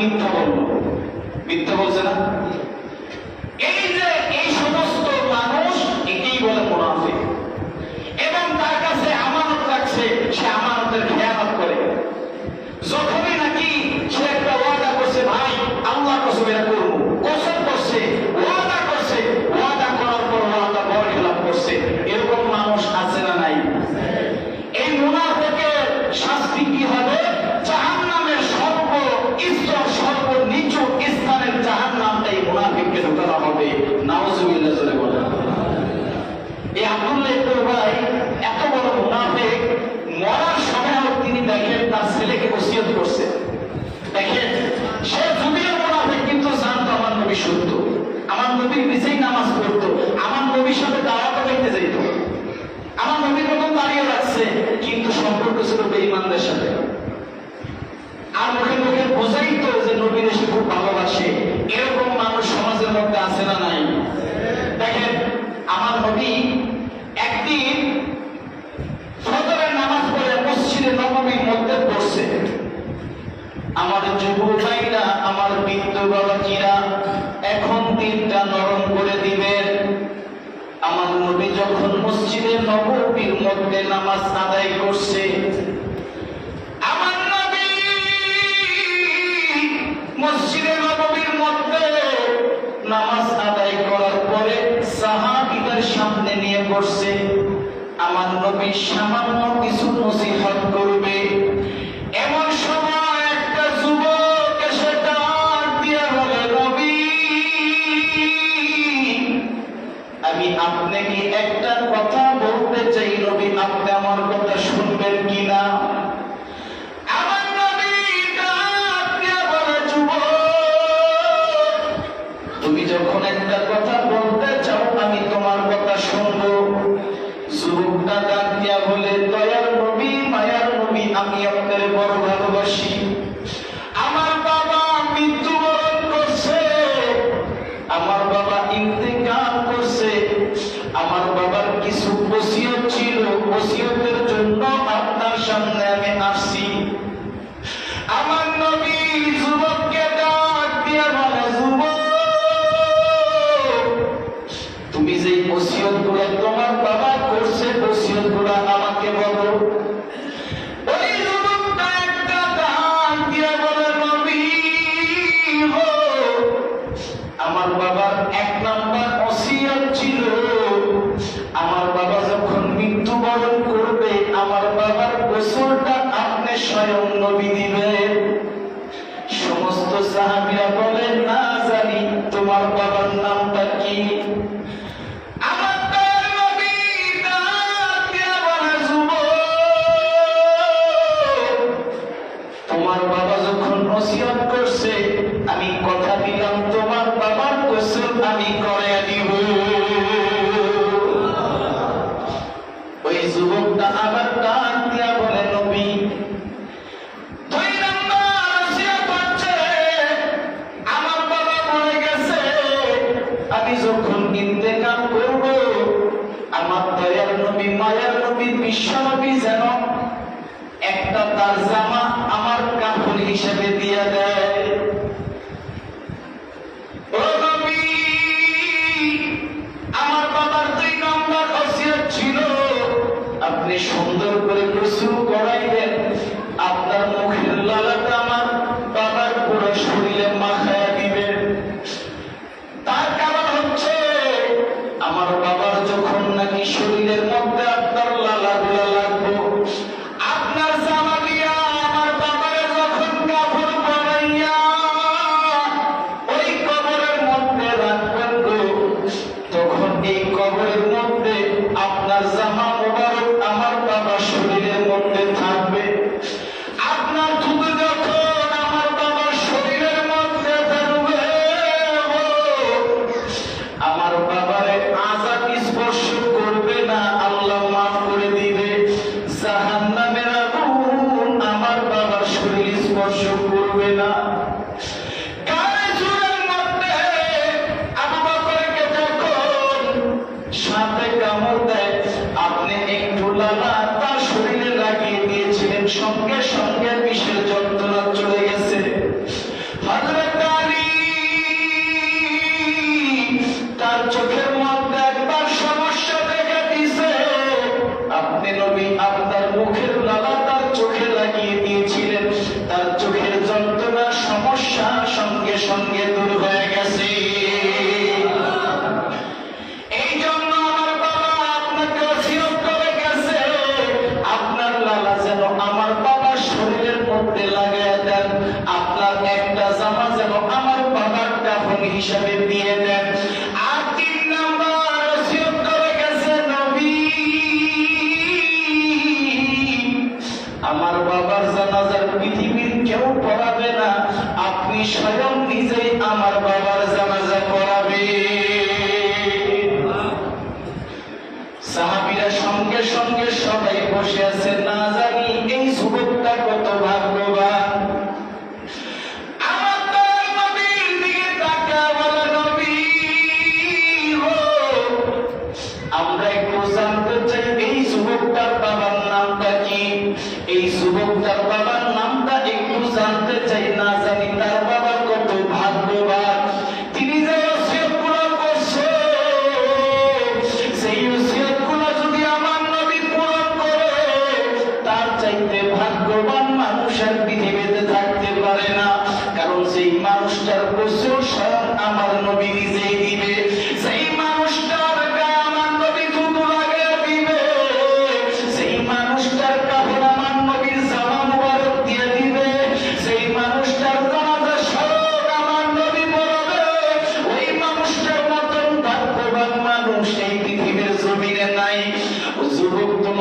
नित्य हो नित्य हो सर أعوذ بالله বাবাজিরা এখন দিনটা নরম করে দিবেন আমার নবী যখন মসজিদে নবীর মধ্যে নামাজ আদায় করছে করার পরে সামনে নিয়ে বসছে। আমার নবী সামান্য কিছু নসিহত করবে। আমি আপনাকে একটা কথা বলতে চাই রবি আপনি আমার কথা শুনবেন কিনা?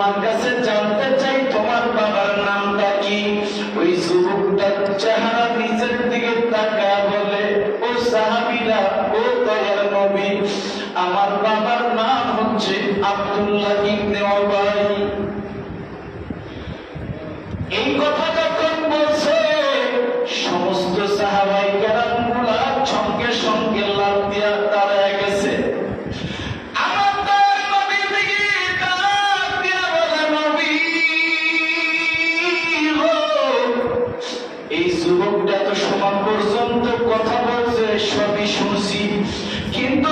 তোমার কাছে জানতে কথা বলছে সবই শুনছি। কিন্তু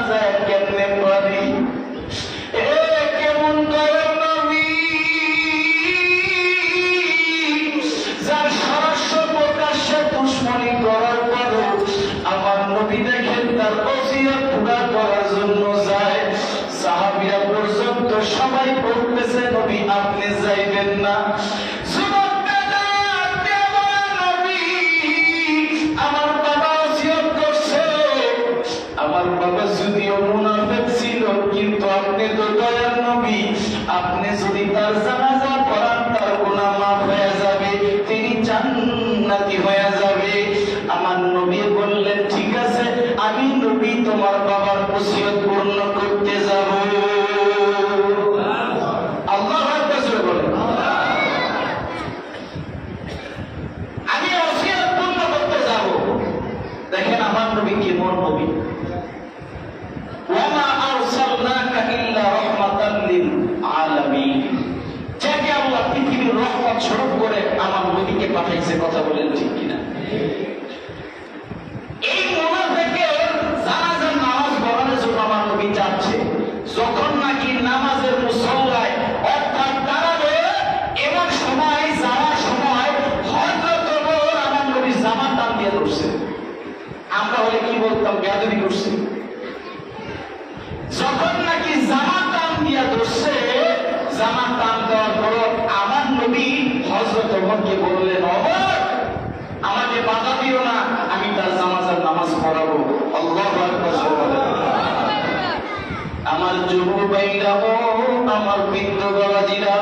নবী আপনি যাইবেন না। আমার নবী কেমন নবী পৃথিবীর করে আমার নবীকে পাঠাইছে কথা বলেন ঠিক যখনকে বললেন আমাকে বাধা দিও না, আমি তার জামাজার নামাজ পড়াবো। আমার যুবরা ও আমার বৃন্দ গলাজিরা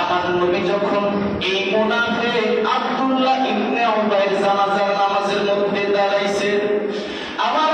আমার নবী যখন এই মোনাফে আব্দুল্লাহ ইবনে উবাইয়ের জানাজার নামাজের মধ্যে দাঁড়াইছে, আমার